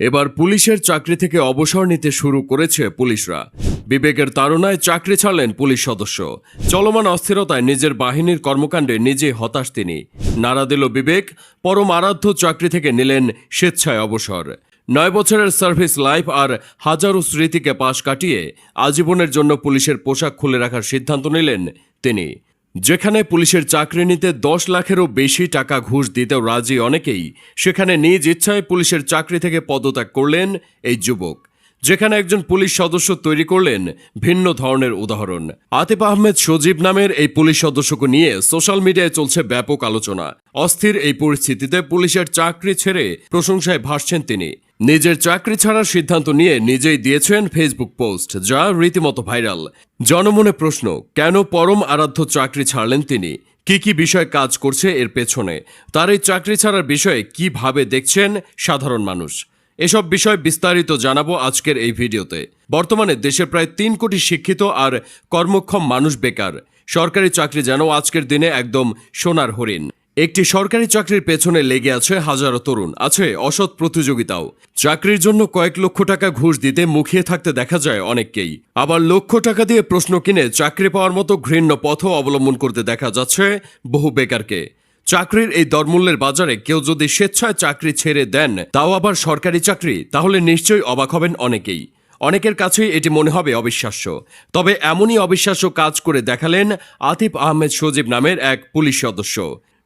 এবার পুলিশের চাকরি থেকে অবসর নিতে শুরু করেছে পুলিশরা। বিবেকের তাড়নায় চাকরি ছাড়লেন পুলিশ সদস্য। চলমান অস্থিরতায় নিজের বাহিনীর কর্মকাণ্ডে নিজে হতাশ তিনি। নাড়া দিল বিবেক, পরম আরাধ্য চাকরি থেকে নিলেন স্বেচ্ছায় অবসর। নয় বছরের সার্ভিস লাইফ আর হাজারো স্মৃতিকে পাশ কাটিয়ে আজীবনের জন্য পুলিশের পোশাক খুলে রাখার সিদ্ধান্ত নিলেন তিনি। যেখানে পুলিশের চাকরি নিতে দশ লাখেরও বেশি টাকা ঘুষ দিতেও রাজি অনেকেই, সেখানে নিজ ইচ্ছায় পুলিশের চাকরি থেকে পদত্যাগ করলেন এই যুবক। যেখানে একজন পুলিশ সদস্য তৈরি করলেন, ভিন্ন ধরনের উদাহরণ। আতিফ আহমেদ সজীব নামের এই পুলিশ সদস্যকে নিয়ে সোশ্যাল মিডিয়ায় চলছে ব্যাপক আলোচনা। অস্থির এই পরিস্থিতিতে পুলিশের চাকরি ছেড়ে প্রশংসায় ভাসছেন তিনি। নিজের চাকরি ছাড়ার সিদ্ধান্ত নিয়ে নিজেই দিয়েছেন ফেসবুক পোস্ট যা রীতিমতো ভাইরাল জনমনে প্রশ্ন, কেন পরম আরাধ্য চাকরি ছাড়লেন তিনি? কি কি বিষয় কাজ করছে এর পেছনে? তার এই চাকরি ছাড়ার বিষয়ে কীভাবে দেখছেন সাধারণ মানুষ? এসব বিষয় বিস্তারিত জানাব আজকের এই ভিডিওতে। বর্তমানে দেশে প্রায় তিন কোটি শিক্ষিত আর কর্মক্ষম মানুষ বেকার। সরকারি চাকরি যেন আজকের দিনে একদম সোনার হরিণ। একটি সরকারি চাকরির পেছনে লেগে আছে হাজারো তরুণ। আছে অসৎ প্রতিযোগিতাও। চাকরির জন্য কয়েক লক্ষ টাকা ঘুষ দিতে মুখিয়ে থাকতে দেখা যায় অনেককেই। আবার লক্ষ টাকা দিয়ে প্রশ্ন কিনে চাকরি পাওয়ার মতো ঘৃণ্য পথও অবলম্বন করতে দেখা যাচ্ছে বহু বেকারকে। চাকরির এই দরমূল্যের বাজারে কেউ যদি স্বেচ্ছায় চাকরি ছেড়ে দেন, তাও আবার সরকারি চাকরি, তাহলে নিশ্চয়ই অবাক হবেন অনেকেই। অনেকের কাছেই এটি মনে হবে অবিশ্বাস্য। তবে এমনই অবিশ্বাস্য কাজ করে দেখালেন আতিফ আহমেদ সজীব নামের এক পুলিশ সদস্য।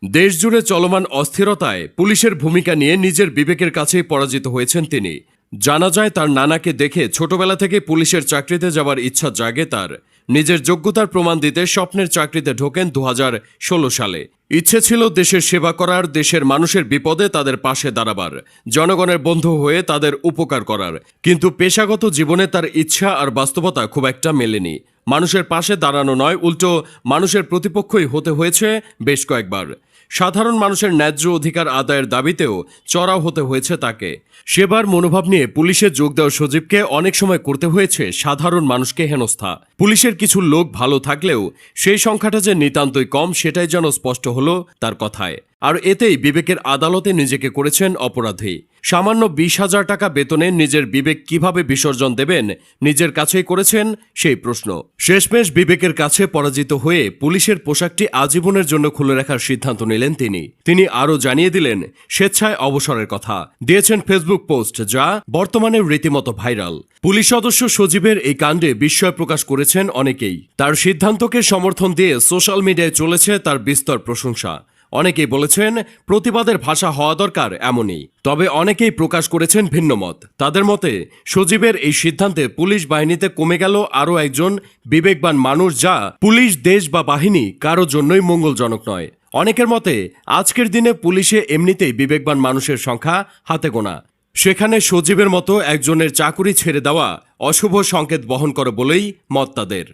দেশজুড়ে চলমান অস্থিরতায় পুলিশের ভূমিকা নিয়ে নিজের বিবেকের কাছেই পরাজিত হয়েছেন তিনি। জানা যায়, তার নানাকে দেখে ছোটবেলা থেকে পুলিশের চাকরিতে যাওয়ার ইচ্ছা জাগে তার। নিজের যোগ্যতার প্রমাণ দিতে স্বপ্নের চাকরিতে ঢোকেন দু হাজার ষোলো সালে। ইচ্ছে ছিল দেশের সেবা করার, দেশের মানুষের বিপদে তাদের পাশে দাঁড়াবার, জনগণের বন্ধু হয়ে তাদের উপকার করার। কিন্তু পেশাগত জীবনে তার ইচ্ছা আর বাস্তবতা খুব একটা মেলেনি। মানুষের পাশে দাঁড়ানো নয়, উল্টো মানুষের প্রতিপক্ষই হতে হয়েছে বেশ কয়েকবার। সাধারণ মানুষের ন্যায্য অধিকার আদায়ের দাবিতেও চড়াও হতে হয়েছে তাকে। সেবার মনোভাব নিয়ে পুলিশে যোগ দেওয়া সজীবকে অনেক সময় করতে হয়েছে সাধারণ মানুষকে হেনস্থা। পুলিশের কিছু লোক ভালো থাকলেও সেই সংখ্যাটা যে নিতান্তই কম, সেটাই যেন স্পষ্ট হলো তার কথায়। আর এতেই বিবেকের আদালতে নিজেকে করেছেন অপরাধী। সামান্য বিশ হাজার টাকা বেতনে নিজের বিবেক কীভাবে বিসর্জন দেবেন নিজের কাছেই করেছেন সেই প্রশ্ন। শেষমেশ বিবেকের কাছে পরাজিত হয়ে পুলিশের পোশাকটি আজীবনের জন্য খুলে রাখার সিদ্ধান্ত নিলেন তিনি। তিনি আরও জানিয়ে দিলেন, স্বেচ্ছায় অবসরের কথা। দিয়েছেন ফেসবুক পোস্ট যা বর্তমানে রীতিমতো ভাইরাল। পুলিশ সদস্য সজীবের এই কাণ্ডে বিস্ময় প্রকাশ করেছেন অনেকেই। তার সিদ্ধান্তকে সমর্থন দিয়ে সোশ্যাল মিডিয়ায় চলেছে তার বিস্তর প্রশংসা। অনেকেই বলেছেন প্রতিবাদের ভাষা হওয়া দরকার এমনই। তবে অনেকেই প্রকাশ করেছেন ভিন্ন মত। তাদের মতে, সজীবের এই সিদ্ধান্তে পুলিশ বাহিনীতে কমে গেল আরও একজন বিবেকবান মানুষ যা পুলিশ, দেশ বা বাহিনী কারও জন্যই মঙ্গলজনক নয়। অনেকের মতে, আজকের দিনে পুলিশে এমনিতেই বিবেকবান মানুষের সংখ্যা হাতে গোনা। সেখানে সজীবের মতো একজনের চাকুরি ছেড়ে দেওয়া অশুভ সংকেত বহন করে বলেই মত তাদের।